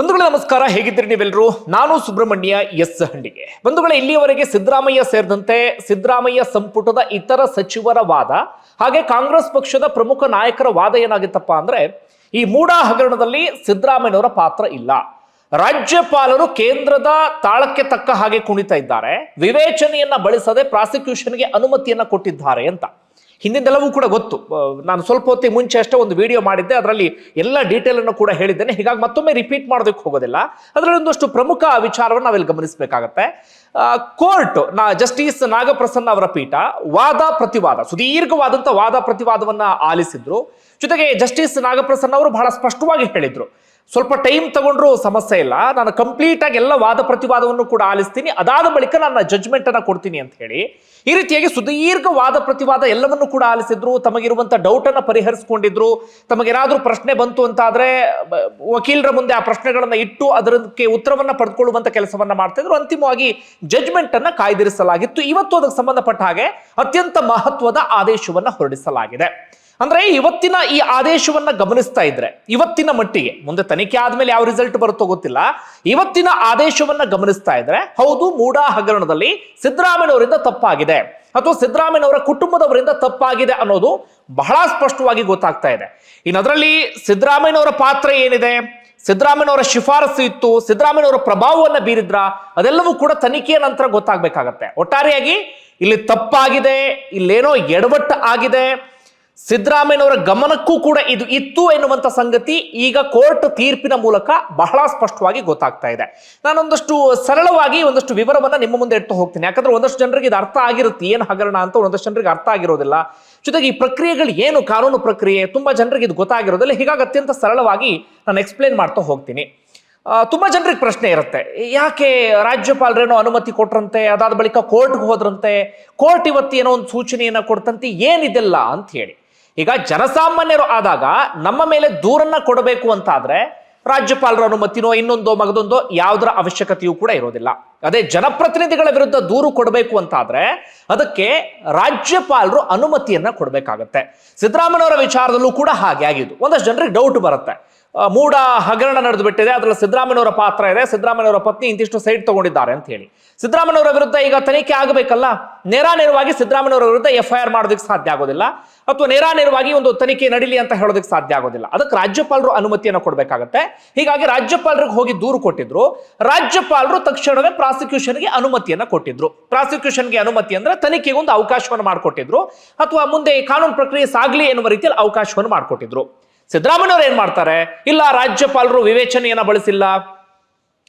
ಬಂಧುಗಳೇ ನಮಸ್ಕಾರ, ಹೇಗಿದ್ದೀರಿ ನೀವೆಲ್ಲರೂ ನಾನು ಸುಬ್ರಹ್ಮಣ್ಯ ಎಸ್ ಹಂಡಿಗೆ ಬಂಧುಗಳ, ಇಲ್ಲಿಯವರೆಗೆ ಸಿದ್ದರಾಮಯ್ಯ ಸೇರಿದಂತೆ ಸಿದ್ದರಾಮಯ್ಯ ಸಂಪುಟದ ಇತರ ಸಚಿವರ ವಾದ, ಹಾಗೆ ಕಾಂಗ್ರೆಸ್ ಪಕ್ಷದ ಪ್ರಮುಖ ನಾಯಕರ ವಾದ ಏನಾಗಿತ್ತಪ್ಪ ಅಂದ್ರೆ, ಈ ಮೂಡಾ ಹಗರಣದಲ್ಲಿ ಸಿದ್ದರಾಮಯ್ಯನವರ ಪಾತ್ರ ಇಲ್ಲ. ರಾಜ್ಯಪಾಲರು ಕೇಂದ್ರದ ತಾಳಕ್ಕೆ ತಕ್ಕ ಹಾಗೆ ಕುಣಿತಾ ಇದ್ದಾರೆ. ವಿವೇಚನೆಯನ್ನ ಬಳಸದೆ ಪ್ರಾಸಿಕ್ಯೂಷನ್ಗೆ ಅನುಮತಿಯನ್ನ ಕೊಟ್ಟಿದ್ದಾರೆ ಅಂತ. ಹಿಂದಿಂದೆಲ್ಲವೂ ಕೂಡ ಗೊತ್ತು. ನಾನು ಸ್ವಲ್ಪ ಹೊತ್ತಿಗೆ ಮುಂಚೆ ಅಷ್ಟೇ ಒಂದು ವಿಡಿಯೋ ಮಾಡಿದ್ದೆ. ಅದರಲ್ಲಿ ಎಲ್ಲ ಡೀಟೇಲನ್ನು ಕೂಡ ಹೇಳಿದ್ದೇನೆ. ಹೀಗಾಗಿ ಮತ್ತೊಮ್ಮೆ ರಿಪೀಟ್ ಮಾಡೋದಕ್ಕೆ ಹೋಗೋದಿಲ್ಲ. ಅದರಲ್ಲಿ ಒಂದಷ್ಟು ಪ್ರಮುಖ ವಿಚಾರವನ್ನು ನಾವಿಲ್ಲಿ ಗಮನಿಸಬೇಕಾಗತ್ತೆ. ಕೋರ್ಟ್ ನಾ ಜಸ್ಟಿಸ್ ನಾಗಪ್ರಸನ್ನ ಅವರ ಪೀಠ ವಾದ ಪ್ರತಿವಾದ, ಸುದೀರ್ಘವಾದಂಥ ವಾದ ಪ್ರತಿವಾದವನ್ನು ಆಲಿಸಿದ್ರು. ಜೊತೆಗೆ ಜಸ್ಟಿಸ್ ನಾಗಪ್ರಸನ್ನ ಅವರು ಬಹಳ ಸ್ಪಷ್ಟವಾಗಿ ಹೇಳಿದ್ರು. ಸ್ವಲ್ಪ ಟೈಮ್ ತಗೊಂಡ್ರು ಸಮಸ್ಯೆ ಇಲ್ಲ. ನಾನು ಕಂಪ್ಲೀಟ್ ಆಗಿ ಎಲ್ಲ ವಾದ ಪ್ರತಿವಾದವನ್ನು ಕೂಡ ಆಲಿಸ್ತೀನಿ. ಅದಾದ ಬಳಿಕ ನನ್ನ ಜಜ್ಮೆಂಟ್ ಅನ್ನ ಕೊಡ್ತೀನಿ ಅಂತ ಹೇಳಿ, ಈ ರೀತಿಯಾಗಿ ಸುದೀರ್ಘ ವಾದ ಪ್ರತಿವಾದ ಎಲ್ಲವನ್ನು ಕೂಡ ಆಲಿಸಿದ್ರು. ತಮಗಿರುವಂತ ಡೌಟ್ ಅನ್ನ ಪರಿಹರಿಸಿಕೊಂಡಿದ್ರು. ತಮಗೇನಾದ್ರೂ ಪ್ರಶ್ನೆ ಬಂತು ಅಂತ ಆದ್ರೆ ವಕೀಲರ ಮುಂದೆ ಆ ಪ್ರಶ್ನೆಗಳನ್ನ ಇಟ್ಟು ಅದಕ್ಕೆ ಉತ್ತರವನ್ನ ಪಡೆದುಕೊಳ್ಳುವಂತ ಕೆಲಸವನ್ನ ಮಾಡ್ತಿದ್ರು. ಅಂತಿಮವಾಗಿ ಜಜ್ಮೆಂಟ್ ಅನ್ನ ಕಾಯ್ದಿರಿಸಲಾಗಿತ್ತು. ಇವತ್ತು ಅದಕ್ಕೆ ಸಂಬಂಧಪಟ್ಟ ಹಾಗೆ ಅತ್ಯಂತ ಮಹತ್ವದ ಆದೇಶವನ್ನ ಹೊರಡಿಸಲಾಗಿದೆ. ಅಂದ್ರೆ ಇವತ್ತಿನ ಈ ಆದೇಶವನ್ನ ಗಮನಿಸ್ತಾ ಇದ್ರೆ, ಇವತ್ತಿನ ಮಟ್ಟಿಗೆ, ಮುಂದೆ ತನಿಖೆ ಆದ್ಮೇಲೆ ಯಾವ ರಿಸಲ್ಟ್ ಬರುತ್ತೋ ಗೊತ್ತಿಲ್ಲ, ಇವತ್ತಿನ ಆದೇಶವನ್ನ ಗಮನಿಸ್ತಾ ಇದ್ರೆ, ಹೌದು ಮೂಡಾ ಹಗರಣದಲ್ಲಿ ಸಿದ್ದರಾಮಯ್ಯವರಿಂದ ತಪ್ಪಾಗಿದೆ. ಅಥವಾ ಸಿದ್ದರಾಮಯ್ಯನವರ ಕುಟುಂಬದವರಿಂದ ತಪ್ಪಾಗಿದೆ ಅನ್ನೋದು ಬಹಳ ಸ್ಪಷ್ಟವಾಗಿ ಗೊತ್ತಾಗ್ತಾ ಇದೆ. ಇನ್ನು ಅದರಲ್ಲಿ ಸಿದ್ದರಾಮಯ್ಯನವರ ಪಾತ್ರ ಏನಿದೆ? ಸಿದ್ದರಾಮಯ್ಯವರ ಶಿಫಾರಸು ಇತ್ತು ಸಿದ್ದರಾಮಯ್ಯವರ ಪ್ರಭಾವವನ್ನ ಬೀರಿದ್ರ? ಅದೆಲ್ಲವೂ ಕೂಡ ತನಿಖೆಯ ನಂತರ ಗೊತ್ತಾಗಬೇಕಾಗತ್ತೆ. ಒಟ್ಟಾರೆಯಾಗಿ, ಇಲ್ಲಿ ತಪ್ಪಾಗಿದೆ, ಇಲ್ಲೇನೋ ಎಡವಟ್ಟು ಆಗಿದೆ ಸಿದ್ದರಾಮಯ್ಯನವರ ಗಮನಕ್ಕೂ ಕೂಡ ಇದು ಇತ್ತು ಎನ್ನುವಂಥ ಸಂಗತಿ ಈಗ ಕೋರ್ಟ್ ತೀರ್ಪಿನ ಮೂಲಕ ಬಹಳ ಸ್ಪಷ್ಟವಾಗಿ ಗೊತ್ತಾಗ್ತಾ ಇದೆ. ನಾನೊಂದಷ್ಟು ಸರಳವಾಗಿ ಒಂದಷ್ಟು ವಿವರವನ್ನು ನಿಮ್ಮ ಮುಂದೆ ಇಟ್ಟು ಹೋಗ್ತೀನಿ. ಯಾಕಂದ್ರೆ ಒಂದಷ್ಟು ಜನರಿಗೆ ಇದು ಅರ್ಥ ಆಗಿರುತ್ತೆ. ಏನು ಹಗರಣ ಅಂತ ಒಂದಷ್ಟು ಜನರಿಗೆ ಅರ್ಥ ಆಗಿರೋದಿಲ್ಲ. ಜೊತೆಗೆ ಈ ಪ್ರಕ್ರಿಯೆಗಳು ಏನು? ಕಾನೂನು ಪ್ರಕ್ರಿಯೆ. ತುಂಬಾ ಜನರಿಗೆ ಇದು ಗೊತ್ತಾಗಿರೋದಿಲ್ಲ. ಹೀಗಾಗಿ ಅತ್ಯಂತ ಸರಳವಾಗಿ ನಾನು ಎಕ್ಸ್ಪ್ಲೇನ್ ಮಾಡ್ತಾ ಹೋಗ್ತೀನಿ. ತುಂಬ ಜನರಿಗೆ ಪ್ರಶ್ನೆ ಇರುತ್ತೆ. ಯಾಕೆ ರಾಜ್ಯಪಾಲರೇನೋ ಅನುಮತಿ ಕೊಟ್ರಂತೆ? ಅದಾದ ಬಳಿಕ ಕೋರ್ಟ್ಗೆ ಹೋದ್ರಂತೆ? ಕೋರ್ಟ್ ಇವತ್ತು ಏನೋ ಒಂದು ಸೂಚನೆಯನ್ನು ಕೊಡ್ತಂತೆ? ಏನಿದೆಲ್ಲ ಅಂತ ಹೇಳಿ. ಈಗ ಜನಸಾಮಾನ್ಯರು ಆದಾಗ ನಮ್ಮ ಮೇಲೆ ದೂರನ್ನ ಕೊಡಬೇಕು ಅಂತಾದ್ರೆ ರಾಜ್ಯಪಾಲರ ಅನುಮತಿನೋ ಇನ್ನೊಂದೋ ಮಗದೊಂದೋ ಯಾವುದರ ಅವಶ್ಯಕತೆಯೂ ಕೂಡ ಇರೋದಿಲ್ಲ. ಅದೇ ಜನಪ್ರತಿನಿಧಿಗಳ ವಿರುದ್ಧ ದೂರು ಕೊಡಬೇಕು ಅಂತಾದ್ರೆ ಅದಕ್ಕೆ ರಾಜ್ಯಪಾಲರು ಅನುಮತಿಯನ್ನ ಕೊಡಬೇಕಾಗತ್ತೆ. ಸಿದ್ದರಾಮಯ್ಯವರ ವಿಚಾರದಲ್ಲೂ ಕೂಡ ಹಾಗೆ ಆಗಿದ್ದು, ಒಂದಷ್ಟು ಜನರಿಗೆ ಡೌಟ್ ಬರುತ್ತೆ. ಮೂಡ ಹಗರಣ ನಡೆದು ಬಿಟ್ಟಿದೆ ಅದರಲ್ಲಿ ಸಿದ್ದರಾಮಯ್ಯನವರ ಪಾತ್ರ ಇದೆ. ಸಿದ್ದರಾಮಯ್ಯನವರ ಪತ್ನಿ ಇಂತಿಷ್ಟು ಸೈಟ್ ತಗೊಂಡಿದ್ದಾರೆ ಅಂತ ಹೇಳಿ. ಸಿದ್ದರಾಮಯ್ಯನವರ ವಿರುದ್ಧ ಈಗ ತನಿಖೆ ಆಗಬೇಕಲ್ಲ? ನೇರಾನೇರವಾಗಿ ಸಿದ್ದರಾಮಯ್ಯನವರ ವಿರುದ್ಧ ಎಫ್ ಐ ಆರ್ ಮಾಡೋದಕ್ಕೆ ಸಾಧ್ಯ ಆಗೋದಿಲ್ಲ. ಅಥವಾ ನೇರಾನೇರವಾಗಿ ಒಂದು ತನಿಖೆ ನಡೀಲಿ ಅಂತ ಹೇಳೋದಕ್ಕೆ ಸಾಧ್ಯ ಆಗೋದಿಲ್ಲ. ಅದಕ್ಕೆ ರಾಜ್ಯಪಾಲರು ಅನುಮತಿಯನ್ನು ಕೊಡಬೇಕಾಗತ್ತೆ. ಹೀಗಾಗಿ ರಾಜ್ಯಪಾಲರಿಗೆ ಹೋಗಿ ದೂರು ಕೊಟ್ಟಿದ್ರು. ರಾಜ್ಯಪಾಲರು ತಕ್ಷಣವೇ ಪ್ರಾಸಿಕ್ಯೂಷನ್ಗೆ ಅನುಮತಿಯನ್ನು ಕೊಟ್ಟಿದ್ರು. ಪ್ರಾಸಿಕ್ಯೂಷನ್ಗೆ ಅನುಮತಿ ಅಂದ್ರೆ ತನಿಖೆಗೆ ಒಂದು ಅವಕಾಶವನ್ನು ಮಾಡಿಕೊಟ್ಟಿದ್ರು. ಅಥವಾ ಮುಂದೆ ಕಾನೂನು ಪ್ರಕ್ರಿಯೆ ಸಾಗಲಿ ಎನ್ನುವ ರೀತಿಯಲ್ಲಿ ಅವಕಾಶವನ್ನು ಮಾಡಿಕೊಟ್ಟಿದ್ರು. ಸಿದ್ದರಾಮಯ್ಯವ್ರು ಏನ್ ಮಾಡ್ತಾರೆ? ಇಲ್ಲ ರಾಜ್ಯಪಾಲರು ವಿವೇಚನೆಯನ್ನ ಬಳಸಿಲ್ಲ.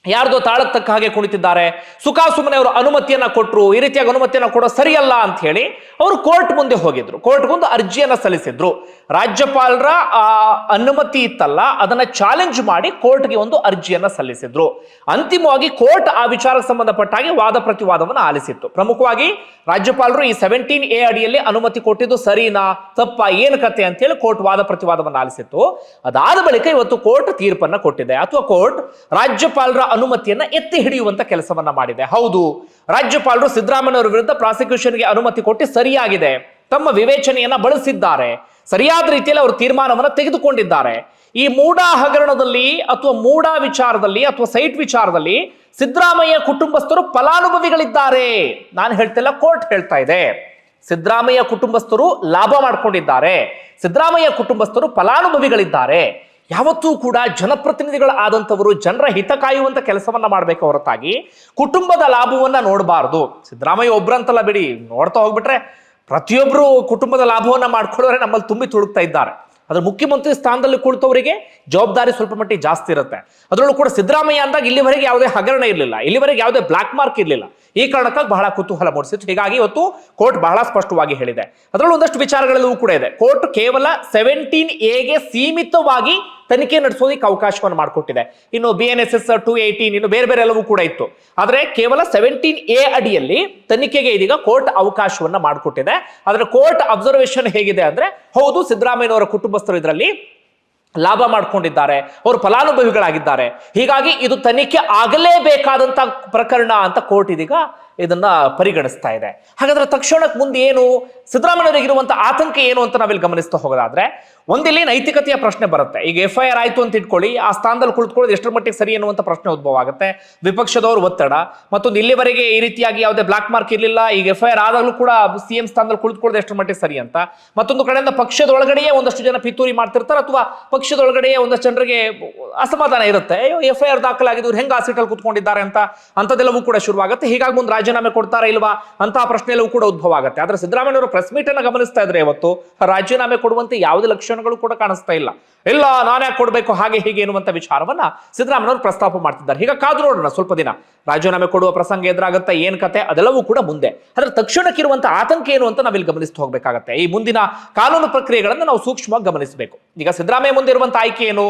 ಯಾರ್ದೋ ತಾಳಕ್ಕೆ ತಕ್ಕ ಹಾಗೆ ಕುಣಿತಿದ್ದಾರೆ. ಸುಖಾಸುಮ್ಮನೆ ಅವರು ಅನುಮತಿಯನ್ನ ಕೊಟ್ಟರು ಈ ರೀತಿಯಾಗಿ ಅನುಮತಿಯನ್ನ ಕೊಡೋ ಸರಿಯಲ್ಲ ಅಂತ ಹೇಳಿ ಅವರು ಕೋರ್ಟ್ ಮುಂದೆ ಹೋಗಿದ್ರು. ಕೋರ್ಟ್ ಮುಂದೆ ಅರ್ಜಿಯನ್ನ ಸಲ್ಲಿಸಿದ್ರು. ರಾಜ್ಯಪಾಲರ, ಆ, ಅನುಮತಿ ಇತ್ತಲ್ಲ, ಅದನ್ನ ಚಾಲೆಂಜ್ ಮಾಡಿ ಕೋರ್ಟ್ಗೆ ಒಂದು ಅರ್ಜಿಯನ್ನ ಸಲ್ಲಿಸಿದ್ರು. ಅಂತಿಮವಾಗಿ ಕೋರ್ಟ್ ಆ ವಿಚಾರಕ್ಕೆ ಸಂಬಂಧಪಟ್ಟ ಹಾಗೆ ವಾದ ಪ್ರತಿವಾದವನ್ನು ಆಲಿಸಿತ್ತು. ಪ್ರಮುಖವಾಗಿ ರಾಜ್ಯಪಾಲರು ಈ ಸೆವೆಂಟೀನ್ ಎ ಅಡಿಯಲ್ಲಿ ಅನುಮತಿ ಕೊಟ್ಟಿದ್ದು ಸರಿನಾ, ತಪ್ಪ, ಏನು ಕತೆ ಅಂತ ಹೇಳಿ ಕೋರ್ಟ್ ವಾದ ಪ್ರತಿವಾದವನ್ನು ಆಲಿಸಿತ್ತು. ಅದಾದ ಬಳಿಕ ಇವತ್ತು ಕೋರ್ಟ್ ತೀರ್ಪನ್ನ ಕೊಟ್ಟಿದೆ. ಅಥವಾ ಕೋರ್ಟ್ ರಾಜ್ಯಪಾಲರ ಅನುಮತಿಯನ್ನ ಎತ್ತಿ ಹಿಡಿಯುವಂತ ಕೆಲಸವನ್ನ ಮಾಡಿದೆ. ಹೌದು, ರಾಜ್ಯಪಾಲರು ಸಿದ್ದರಾಮಯ್ಯನವರ ವಿರುದ್ಧ ಪ್ರಾಸಿಕ್ಯೂಷನ್ಗೆ ಅನುಮತಿ ಕೊಟ್ಟು ಸರಿಯಾಗಿದೆ. ತಮ್ಮ ವಿವೇಚನೆಯನ್ನ ಬಳಸಿದ್ದಾರೆ. ಸರಿಯಾದ ರೀತಿಯಲ್ಲಿ ಅವರು ತೀರ್ಮಾನವನ್ನು ತೆಗೆದುಕೊಂಡಿದ್ದಾರೆ. ಈ ಮೂಡಾ ಹಗರಣದಲ್ಲಿ ಅಥವಾ ಮೂಡಾ ವಿಚಾರದಲ್ಲಿ ಅಥವಾ ಸೈಟ್ ವಿಚಾರದಲ್ಲಿ ಸಿದ್ದರಾಮಯ್ಯ ಕುಟುಂಬಸ್ಥರು ಫಲಾನುಭವಿಗಳಿದ್ದಾರೆ. ನಾನು ಹೇಳ್ತಿಲ್ಲ, ಕೋರ್ಟ್ ಹೇಳ್ತಾ ಇದೆ. ಸಿದ್ದರಾಮಯ್ಯ ಕುಟುಂಬಸ್ಥರು ಲಾಭ ಮಾಡಿಕೊಂಡಿದ್ದಾರೆ. ಸಿದ್ದರಾಮಯ್ಯ ಕುಟುಂಬಸ್ಥರು ಫಲಾನುಭವಿಗಳಿದ್ದಾರೆ. ಯಾವತ್ತೂ ಕೂಡ ಜನಪ್ರತಿನಿಧಿಗಳು ಆದಂಥವರು ಜನರ ಹಿತ ಕಾಯುವಂಥ ಕೆಲಸವನ್ನು ಮಾಡಬೇಕು ಹೊರತಾಗಿ ಕುಟುಂಬದ ಲಾಭವನ್ನು ನೋಡಬಾರ್ದು. ಸಿದ್ದರಾಮಯ್ಯ ಒಬ್ರಂತಲ್ಲ ಬಿಡಿ, ನೋಡ್ತಾ ಹೋಗ್ಬಿಟ್ರೆ ಪ್ರತಿಯೊಬ್ಬರು ಕುಟುಂಬದ ಲಾಭವನ್ನು ಮಾಡ್ಕೊಳ್ಳೋರೆ ನಮ್ಮಲ್ಲಿ ತುಂಬಿ ತುಳುಕ್ತಾ ಇದ್ದಾರೆ. ಅದ್ರ ಮುಖ್ಯಮಂತ್ರಿ ಸ್ಥಾನದಲ್ಲಿ ಕುಳಿತವರಿಗೆ ಜವಾಬ್ದಾರಿ ಸ್ವಲ್ಪ ಮಟ್ಟಿಗೆ ಜಾಸ್ತಿ ಇರುತ್ತೆ. ಅದರಲ್ಲೂ ಕೂಡ ಸಿದ್ದರಾಮಯ್ಯ ಅಂದಾಗ ಇಲ್ಲಿವರೆಗೆ ಯಾವುದೇ ಹಗರಣ ಇರಲಿಲ್ಲ. ಇಲ್ಲಿವರೆಗೆ ಯಾವುದೇ ಬ್ಲಾಕ್ ಮಾರ್ಕ್ ಇರಲಿಲ್ಲ. ಈ ಕಾರಣಕ್ಕಾಗಿ ಬಹಳ ಕುತೂಹಲ ಮೂಡಿಸಿತ್ತು. ಹೀಗಾಗಿ ಇವತ್ತು ಕೋರ್ಟ್ ಬಹಳ ಸ್ಪಷ್ಟವಾಗಿ ಹೇಳಿದೆ. ಅದರಲ್ಲೂ ಒಂದಷ್ಟು ವಿಚಾರಗಳಲ್ಲೂ ಕೂಡ ಇದೆ. ಕೋರ್ಟ್ ಕೇವಲ ಸೆವೆಂಟೀನ್ ಎಗೆ ಸೀಮಿತವಾಗಿ ತನಿಖೆ ನಡೆಸೋದಕ್ಕೆ ಅವಕಾಶವನ್ನು ಮಾಡಿಕೊಟ್ಟಿದೆ. ಇನ್ನು B N S S two eighteen ಇನ್ನು ಬೇರೆ ಬೇರೆ ಎಲ್ಲವೂ ಕೂಡ ಇತ್ತು. ಆದರೆ ಕೇವಲ ಸೆವೆಂಟೀನ್ ಎ ಅಡಿಯಲ್ಲಿ ತನಿಖೆಗೆ ಇದೀಗ ಕೋರ್ಟ್ ಅವಕಾಶವನ್ನ ಮಾಡಿಕೊಟ್ಟಿದೆ. ಆದರೆ ಕೋರ್ಟ್ ಅಬ್ಸರ್ವೇಷನ್ ಹೇಗಿದೆ ಅಂದ್ರೆ, ಹೌದು, ಸಿದ್ದರಾಮಯ್ಯನವರ ಕುಟುಂಬಸ್ಥರು ಇದರಲ್ಲಿ ಲಾಭ ಮಾಡ್ಕೊಂಡಿದ್ದಾರೆ. ಅವರು ಫಲಾನುಭವಿಗಳಾಗಿದ್ದಾರೆ. ಹೀಗಾಗಿ ಇದು ತನಿಖೆ ಆಗಲೇಬೇಕಾದಂತ ಪ್ರಕರಣ ಅಂತ ಕೋರ್ಟ್ ಇದೀಗ ಇದನ್ನ ಪರಿಗಣಿಸ್ತಾ ಇದೆ. ಹಾಗಾದ್ರೆ ತಕ್ಷಣಕ್ಕೆ ಮುಂದೆ ಏನು ಸಿದ್ದರಾಮಯ್ಯವರಿಗೆ ಇರುವಂತ ಆತಂಕ ಏನು ಅಂತ ನಾವಿಲ್ಲಿ ಗಮನಿಸ್ತಾ ಹೋಗೋದಾದ್ರೆ ಒಂದಿಲ್ಲಿ ನೈತಿಕತೆಯ ಪ್ರಶ್ನೆ ಬರುತ್ತೆ. ಈಗ ಎಫ್ ಐ ಆರ್ ಆಯ್ತು ಅಂತ ಇಟ್ಕೊಳ್ಳಿ, ಆ ಸ್ಥಾನದಲ್ಲಿ ಕುಳಿತುಕೊಳ್ಳೋದು ಎಷ್ಟರ ಮಟ್ಟಿಗೆ ಸರಿ ಅನ್ನುವಂಥ ಪ್ರಶ್ನೆ ಉದ್ಭವ ಆಗುತ್ತೆ ವಿಪಕ್ಷದವರು ಒತ್ತಡ ಮತ್ತೊಂದು ಇಲ್ಲಿವರೆಗೆ ಈ ರೀತಿಯಾಗಿ ಯಾವುದೇ ಬ್ಲಾಕ್ ಮಾರ್ಕ್ ಇರಲಿಲ್ಲ, ಈಗ ಎಫ್ ಐ ಆರ್ ಆದಾಗಲೂ ಕೂಡ ಸಿ ಎಂ ಸ್ಥಾನದಲ್ಲಿ ಕುಳಿತುಕೊಳ್ಳೋದು ಎಷ್ಟರ ಮಟ್ಟಿಗೆ ಸರಿ ಅಂತ. ಮತ್ತೊಂದು ಕಡೆಯಿಂದ ಪಕ್ಷದೊಳಗಡೆಯೇ ಒಂದಷ್ಟು ಜನ ಪಿತೂರಿ ಮಾಡ್ತಿರ್ತಾರೆ ಅಥವಾ ಪಕ್ಷದೊಳಗಡೆಯೇ ಒಂದಷ್ಟು ಜನರಿಗೆ ಅಸಮಾಧಾನ ಇರುತ್ತೆ. ಅಯ್ಯೋ ಎಫ್ ಐ ಆರ್ ದಾಖಲಾಗಿದ್ದು ಹೆಂಗೆ ಆ ಸೀಟಲ್ಲಿ ಕುತ್ಕೊಂಡಿದ್ದಾರೆ ಅಂತ ಅಂಥದ್ದೆಲ್ಲವೂ ಕೂಡ ಶುರುವಾಗುತ್ತೆ. ಹೀಗಾಗಿ ಮುಂದೆ ರಾಜೀನಾಮೆ ಕೊಡ್ತಾರಾ ಇಲ್ವಾ ಅಂತ ಪ್ರಶ್ನೆ ಎಲ್ಲವೂ ಕೂಡ ಉದ್ಭವ ಆಗುತ್ತೆ. ಆದ್ರೆ ಸಿದ್ದರಾಮಯ್ಯ ಅವರು ಪ್ರೆಸ್ ಮೀಟ್ ಅನ್ನ ಗಮನಿಸ್ತಾ ಇದ್ರೆ ಇವತ್ತು ರಾಜೀನಾಮೆ ಕೊಡುವಂತೆ ಯಾವುದೇ ಲಕ್ಷಣಗಳು ಕೂಡ ಕಾಣಿಸ್ತಾ ಇಲ್ಲ. ಇಲ್ಲ, ನಾನೇ ಕೊಡಬೇಕು? ಹಾಗೆ ಹೀಗೆ ಎನ್ನುವಂತ ವಿಚಾರವನ್ನ ಸಿದ್ದರಾಮಯ್ಯವರು ಪ್ರಸ್ತಾಪ ಮಾಡ್ತಿದ್ದಾರೆ. ಈಗ ಕಾದು ನೋಡೋಣ, ಸ್ವಲ್ಪ ದಿನ. ರಾಜೀನಾಮೆ ಕೊಡುವ ಪ್ರಸಂಗ ಎದುರಾಗುತ್ತೆ ಏನ್ ಕತೆ? ಅದೆಲ್ಲವೂ ಕೂಡ ಮುಂದೆ. ಅದರ ತಕ್ಷಣಕ್ಕಿರುವಂತ ಆತಂಕ ಏನು ಅಂತ ನಾವಿಲ್ಲಿ ಗಮನಿಸ್ತಾ ಹೋಗ್ಬೇಕಾಗತ್ತೆ. ಈ ಮುಂದಿನ ಕಾನೂನು ಪ್ರಕ್ರಿಯೆಗಳನ್ನು ನಾವು ಸೂಕ್ಷ್ಮವಾಗಿ ಗಮನಿಸಬೇಕು. ಈಗ ಸಿದ್ದರಾಮಯ್ಯ ಮುಂದೆ ಇರುವಂತ ಆಯ್ಕೆ ಏನು?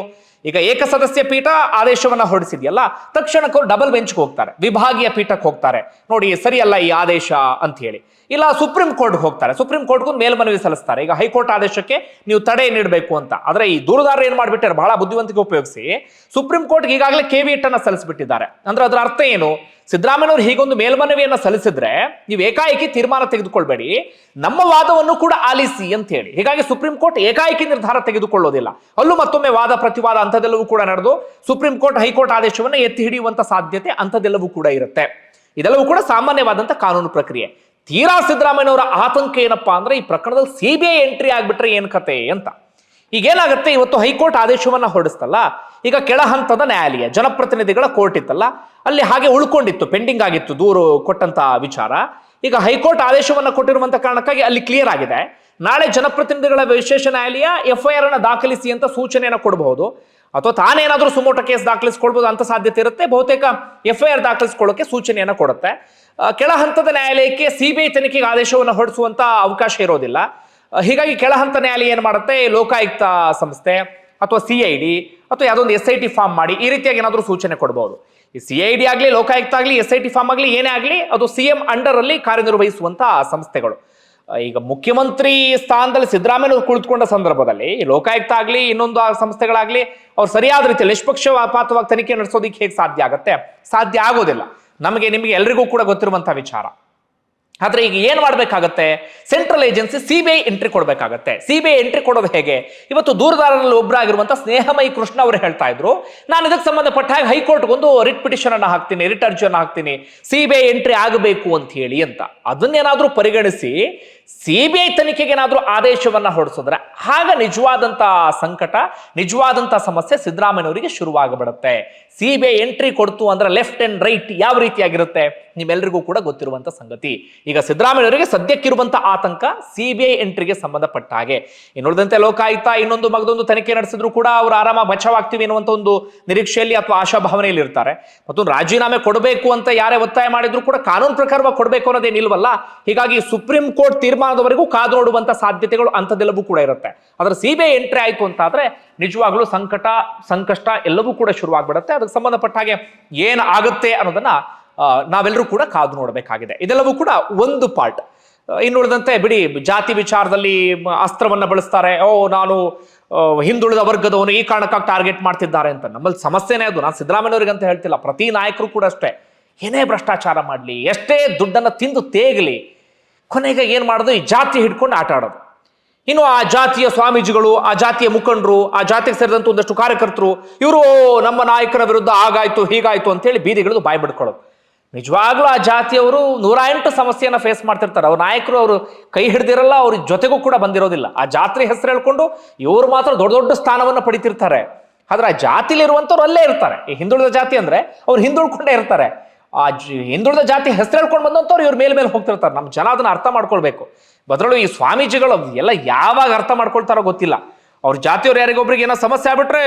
ಈಗ ಏಕಸದಸ್ಯ ಪೀಠ ಆದೇಶವನ್ನ ಹೊರಡಿಸಿದೆಯಲ್ಲ, ತಕ್ಷಣಕ್ಕೆ ಡಬಲ್ ಬೆಂಚ್ಗೆ ಹೋಗ್ತಾರೆ, ವಿಭಾಗೀಯ ಪೀಠಕ್ಕೆ ಹೋಗ್ತಾರೆ. ನೋಡಿ ಸರಿಯಲ್ಲ ಈ ಆದೇಶ ಅಂತ ಹೇಳಿ. ಇಲ್ಲ ಸುಪ್ರೀಂ ಕೋರ್ಟ್ಗೆ ಹೋಗ್ತಾರೆ. ಸುಪ್ರೀಂ ಕೋರ್ಟ್ಗೂ ಮೇಲ್ಮನವಿ ಸಲ್ಲಿಸ್ತಾರೆ. ಈಗ ಹೈಕೋರ್ಟ್ ಆದೇಶಕ್ಕೆ ನೀವು ತಡೆ ನೀಡಬೇಕು ಅಂತ. ಆದ್ರೆ ಈ ದೂರದಾರರು ಏನ್ ಮಾಡ್ಬಿಟ್ಟಾರೆ? ಬಹಳ ಬುದ್ಧಿವಂತಿಕೆ ಉಪಯೋಗಿಸಿ ಸುಪ್ರೀಂ ಕೋರ್ಟ್ಗೆ ಈಗಾಗಲೇ ಕೆವಿಯಟ್ ಅನ್ನ ಸಲ್ಲಿಸಿಬಿಟ್ಟಿದ್ದಾರೆ. ಅಂದ್ರೆ ಅದರ ಅರ್ಥ ಏನು? ಸಿದ್ದರಾಮಯ್ಯನವರು ಹೀಗೊಂದು ಮೇಲ್ಮನವಿಯನ್ನು ಸಲ್ಲಿಸಿದ್ರೆ ನೀವು ಏಕಾಏಕಿ ತೀರ್ಮಾನ ತೆಗೆದುಕೊಳ್ಬೇಡಿ. ನಮ್ಮ ವಾದವನ್ನು ಕೂಡ ಆಲಿಸಿ ಅಂತ ಹೇಳಿ. ಹೀಗಾಗಿ ಸುಪ್ರೀಂ ಕೋರ್ಟ್ ಏಕಾಏಕಿ ನಿರ್ಧಾರ ತೆಗೆದುಕೊಳ್ಳೋದಿಲ್ಲ. ಅಲ್ಲೂ ಮತ್ತೊಮ್ಮೆ ವಾದ ಪ್ರತಿವಾದ ಅಂಥದ್ದೆಲ್ಲವೂ ಕೂಡ ನಡೆದು ಸುಪ್ರೀಂ ಕೋರ್ಟ್, ಹೈಕೋರ್ಟ್ ಆದೇಶವನ್ನು ಎತ್ತಿ ಹಿಡಿಯುವಂತ ಸಾಧ್ಯತೆ ಅಂಥದ್ದೆಲ್ಲವೂ ಕೂಡ ಇರುತ್ತೆ. ಇದೆಲ್ಲವೂ ಕೂಡ ಸಾಮಾನ್ಯವಾದಂಥ ಕಾನೂನು ಪ್ರಕ್ರಿಯೆ. ತೀರಾ ಸಿದ್ದರಾಮಯ್ಯನವರ ಆತಂಕ ಏನಪ್ಪಾ ಅಂದ್ರೆ ಈ ಪ್ರಕರಣದಲ್ಲಿ ಸಿ ಬಿ ಐ ಎಂಟ್ರಿ ಆಗ್ಬಿಟ್ರೆ ಏನ್ ಕತೆ ಅಂತ. ಈಗ ಏನಾಗುತ್ತೆ ಇವತ್ತು ಹೈಕೋರ್ಟ್ ಆದೇಶವನ್ನ ಹೊರಡಿಸ್ತಲ್ಲ? ಈಗ ಕೆಳ ಹಂತದ ನ್ಯಾಯಾಲಯ, ಜನಪ್ರತಿನಿಧಿಗಳ ಕೋರ್ಟ್ ಇತ್ತಲ್ಲ, ಅಲ್ಲಿ ಹಾಗೆ ಉಳ್ಕೊಂಡಿತ್ತು, ಪೆಂಡಿಂಗ್ ಆಗಿತ್ತು, ದೂರು ಕೊಟ್ಟಂತ ವಿಚಾರ. ಈಗ ಹೈಕೋರ್ಟ್ ಆದೇಶವನ್ನ ಕೊಟ್ಟಿರುವಂತ ಕಾರಣಕ್ಕಾಗಿ ಅಲ್ಲಿ ಕ್ಲಿಯರ್ ಆಗಿದೆ. ನಾಳೆ ಜನಪ್ರತಿನಿಧಿಗಳ ವಿಶೇಷ ನ್ಯಾಯಾಲಯ ಎಫ್ ಐ ಆರ್ ಅನ್ನ ದಾಖಲಿಸಿ ಅಂತ ಸೂಚನೆಯನ್ನು ಕೊಡಬಹುದು. ಅಥವಾ ತಾನೇನಾದರೂ ಸುಮೋಟ ಕೇಸ್ ದಾಖಲಿಸ್ಕೊಳ್ಬೋದು ಅಂತ ಸಾಧ್ಯತೆ ಇರುತ್ತೆ. ಬಹುತೇಕ ಎಫ್ ಐ ಆರ್ ದಾಖಲಿಸ್ಕೊಳ್ಳೋಕೆ ಸೂಚನೆಯನ್ನು ಕೊಡುತ್ತೆ. ಕೆಳ ಹಂತದ ನ್ಯಾಯಾಲಯಕ್ಕೆ ಸಿಬಿಐ ತನಿಖೆಗೆ ಆದೇಶವನ್ನು ಹೊರಡಿಸುವಂತ ಅವಕಾಶ ಇರೋದಿಲ್ಲ. ಹೀಗಾಗಿ ಕೆಳ ಹಂತ ನ್ಯಾಯಾಲಯ ಏನು ಮಾಡುತ್ತೆ? ಲೋಕಾಯುಕ್ತ ಸಂಸ್ಥೆ ಅಥವಾ ಸಿ ಐ ಡಿ ಅಥವಾ ಯಾವುದೊಂದು ಎಸ್ ಐ ಟಿ ಫಾರ್ಮ್ ಮಾಡಿ ಈ ರೀತಿಯಾಗಿ ಏನಾದರೂ ಸೂಚನೆ ಕೊಡಬಹುದು ಈ ಸಿ ಐ ಡಿ ಆಗಲಿ, ಲೋಕಾಯುಕ್ತ ಆಗಲಿ ಎಸ್ ಐ ಟಿ ಫಾರ್ಮ್ ಆಗಲಿ, ಏನೇ ಆಗಲಿ, ಅದು ಸಿ ಎಂ ಅಂಡರ್ ಅಲ್ಲಿ ಕಾರ್ಯನಿರ್ವಹಿಸುವಂತ ಸಂಸ್ಥೆಗಳು. ಈಗ ಮುಖ್ಯಮಂತ್ರಿ ಸ್ಥಾನದಲ್ಲಿ ಸಿದ್ದರಾಮಯ್ಯ ಕುಳಿತುಕೊಂಡ ಸಂದರ್ಭದಲ್ಲಿ ಲೋಕಾಯುಕ್ತ ಆಗಲಿ, ಇನ್ನೊಂದು ಸಂಸ್ಥೆಗಳಾಗಲಿ, ಅವ್ರು ಸರಿಯಾದ ರೀತಿಯಲ್ಲಿ ನಿಷ್ಪಕ್ಷಪಾತವಾಗಿ ತನಿಖೆ ನಡೆಸೋದಕ್ಕೆ ಹೇಗೆ ಸಾಧ್ಯ ಆಗುತ್ತೆ? ಸಾಧ್ಯ ಆಗೋದಿಲ್ಲ. ನಮಗೆ, ನಿಮಗೆ ಎಲ್ರಿಗೂ ಕೂಡ ಗೊತ್ತಿರುವಂತ ವಿಚಾರ. ಆದ್ರೆ ಈಗ ಏನ್ ಮಾಡಬೇಕಾಗತ್ತೆ? ಸೆಂಟ್ರಲ್ ಏಜೆನ್ಸಿ ಸಿಬಿಐ ಎಂಟ್ರಿ ಕೊಡ್ಬೇಕಾಗತ್ತೆ. ಸಿಬಿಐ ಎಂಟ್ರಿ ಕೊಡೋದು ಹೇಗೆ? ಇವತ್ತು ದೂರದಾರರಲ್ಲಿ ಒಬ್ಬರಾಗಿರುವಂತ ಸ್ನೇಹಮಯಿ ಕೃಷ್ಣ ಅವರು ಹೇಳ್ತಾ ಇದ್ರು, ನಾನು ಇದಕ್ಕೆ ಸಂಬಂಧಪಟ್ಟ ಹಾಗೆ ಹೈಕೋರ್ಟ್ ಒಂದು ರಿಟ್ ಪಿಟಿಷನ್ ಅನ್ನು ಹಾಕ್ತೀನಿ ರಿಟ್ ಅರ್ಜಿಯನ್ನು ಹಾಕ್ತೀನಿ. ಸಿಬಿಐ ಎಂಟ್ರಿ ಆಗಬೇಕು ಅಂತ ಹೇಳಿ ಅಂತ. ಅದನ್ನೇನಾದ್ರೂ ಪರಿಗಣಿಸಿ ಸಿಬಿಐ ತನಿಖೆಗೆ ಏನಾದ್ರೂ ಆದೇಶವನ್ನ ಹೊರಡಿಸಿದ್ರೆ ಆಗ ನಿಜವಾದಂಥ ಸಂಕಟ ನಿಜವಾದಂಥ ಸಮಸ್ಯೆ ಸಿದ್ದರಾಮಯ್ಯನವರಿಗೆ ಶುರುವಾಗಬಿಡುತ್ತೆ. ಸಿಬಿಐ ಎಂಟ್ರಿ ಕೊಡ್ತು ಅಂದ್ರೆ ಲೆಫ್ಟ್ ಆ್ಯಂಡ್ ರೈಟ್ ಯಾವ ರೀತಿಯಾಗಿರುತ್ತೆ ನಿಮ್ಮೆಲ್ಲರಿಗೂ ಕೂಡ ಗೊತ್ತಿರುವಂಥ ಸಂಗತಿ. ಈಗ ಸಿದ್ದರಾಮಯ್ಯನವರಿಗೆ ಸದ್ಯಕ್ಕಿರುವಂಥ ಆತಂಕ ಸಿಬಿಐ ಎಂಟ್ರಿಗೆ ಸಂಬಂಧಪಟ್ಟ ಹಾಗೆ. ಇನ್ನುಳಿದಂತೆ ಲೋಕಾಯುಕ್ತ ಇನ್ನೊಂದು ಮಗದೊಂದು ತನಿಖೆ ನಡೆಸಿದ್ರು ಕೂಡ ಅವರು ಆರಾಮ ಬಚಾವಾಗ್ತೀವಿ ಅನ್ನುವಂಥ ಒಂದು ನಿರೀಕ್ಷೆಯಲ್ಲಿ ಅಥವಾ ಆಶಾಭಾವನೆಯಲ್ಲಿ ಇರ್ತಾರೆ. ಮತ್ತು ರಾಜೀನಾಮೆ ಕೊಡಬೇಕು ಅಂತ ಯಾರೇ ಒತ್ತಾಯ ಮಾಡಿದ್ರು ಕೂಡ ಕಾನೂನು ಪ್ರಕಾರವಾಗಿ ಕೊಡಬೇಕು ಅನ್ನೋದೇನಿಲ್ವಲ್ಲ? ಹೀಗಾಗಿ ಸುಪ್ರೀಂ ಕೋರ್ಟ್ ತೀರ್ಮಾನದವರೆಗೂ ಕಾದು ನೋಡುವಂಥ ಸಾಧ್ಯತೆಗಳು ಅಂಥದ್ದೆಲ್ಲವೂ ಕೂಡ ಇರುತ್ತೆ. ಆದ್ರೆ ಐ ಎಂಟ್ರಿ ಆಯ್ತು ಅಂತ ಆದ್ರೆ ನಿಜವಾಗ್ಲೂ ಸಂಕಟ, ಸಂಕಷ್ಟ ಎಲ್ಲವೂ ಕೂಡ ಶುರುವಾಗ್ಬಿಡುತ್ತೆ. ಅದಕ್ಕೆ ಸಂಬಂಧಪಟ್ಟ ಹಾಗೆ ಏನು ಆಗುತ್ತೆ ಅನ್ನೋದನ್ನ ನಾವೆಲ್ಲರೂ ಕೂಡ ಕಾದು ನೋಡಬೇಕಾಗಿದೆ. ಇದೆಲ್ಲವೂ ಕೂಡ ಒಂದು ಪಾರ್ಟ್. ಇನ್ನುಳಿದಂತೆ ಬಿಡಿ, ಜಾತಿ ವಿಚಾರದಲ್ಲಿ ಅಸ್ತ್ರವನ್ನು ಬಳಸ್ತಾರೆ. ಓ, ನಾನು ಹಿಂದುಳಿದ ವರ್ಗದವನು ಈ ಕಾರಣಕ್ಕಾಗಿ ಟಾರ್ಗೆಟ್ ಮಾಡ್ತಿದ್ದಾರೆ ಅಂತ. ನಮ್ಮಲ್ಲಿ ಸಮಸ್ಯೆನೇ ಅದು. ನಾನು ಸಿದ್ದರಾಮಯ್ಯವ್ರಿಗೆ ಅಂತ ಹೇಳ್ತಿಲ್ಲ. ಪ್ರತಿ ನಾಯಕರು ಕೂಡ ಅಷ್ಟೇ. ಏನೇ ಭ್ರಷ್ಟಾಚಾರ ಮಾಡಲಿ, ಎಷ್ಟೇ ದುಡ್ಡನ್ನು ತಿಂದು ತೇಗಲಿ ಕೊನೆಗೆ ಏನು ಮಾಡೋದು? ಈ ಜಾತಿ ಹಿಡ್ಕೊಂಡು ಆಟ ಆಡೋದು. ಇನ್ನು ಆ ಜಾತಿಯ ಸ್ವಾಮೀಜಿಗಳು, ಆ ಜಾತಿಯ ಮುಖಂಡರು, ಆ ಜಾತಿಗೆ ಸೇರಿದಂತ ಒಂದಷ್ಟು ಕಾರ್ಯಕರ್ತರು, ಇವರು ನಮ್ಮ ನಾಯಕರ ವಿರುದ್ಧ ಆಗಾಯ್ತು, ಹೀಗಾಯ್ತು ಅಂತೇಳಿ ಬೀದಿಗಿಳಿದು ಬಾಯಿ ಬಿಡ್ಕೊಳ್ಳೋದು ನಿಜವಾಗ್ಲೂ ಆ ಜಾತಿಯವರು ನೂರ ಎಂಟು ಸಮಸ್ಯೆಯನ್ನ ಫೇಸ್ ಮಾಡ್ತಿರ್ತಾರೆ. ಅವ್ರ ನಾಯಕರು ಅವರು ಕೈ ಹಿಡ್ದಿರಲ್ಲ, ಅವ್ರ ಜೊತೆಗೂ ಕೂಡ ಬಂದಿರೋದಿಲ್ಲ. ಆ ಜಾತ್ರೆ ಹೆಸರು ಹೇಳ್ಕೊಂಡು ಇವರು ಮಾತ್ರ ದೊಡ್ಡ ದೊಡ್ಡ ಸ್ಥಾನವನ್ನು ಪಡಿತಿರ್ತಾರೆ. ಆದ್ರೆ ಆ ಜಾತಿಲಿರುವಂಥವ್ರು ಅಲ್ಲೇ ಇರ್ತಾರೆ. ಈ ಹಿಂದುಳಿದ ಜಾತಿ ಅಂದ್ರೆ ಅವ್ರು ಹಿಂದುಳ್ಕೊಂಡೇ ಇರ್ತಾರೆ. ಆ ಹಿಂದುಳಿದ ಜಾತಿ ಹೆಸರು ಹೇಳ್ಕೊಂಡು ಬಂದಂಥವ್ರು ಇವ್ರ ಮೇಲೆ ಮೇಲೆ ಹೋಗ್ತಿರ್ತಾರೆ. ನಮ್ಮ ಜನ ಅದನ್ನ ಅರ್ಥ ಮಾಡ್ಕೊಳ್ಬೇಕು. ಬದಲು ಈ ಸ್ವಾಮೀಜಿಗಳು ಎಲ್ಲ ಯಾವಾಗ ಅರ್ಥ ಮಾಡ್ಕೊಳ್ತಾರೋ ಗೊತ್ತಿಲ್ಲ. ಅವ್ರ ಜಾತಿಯವ್ರು ಯಾರಿಗೊಬ್ರಿಗೆ ಏನೋ ಸಮಸ್ಯೆ ಆಗ್ಬಿಟ್ರೆ,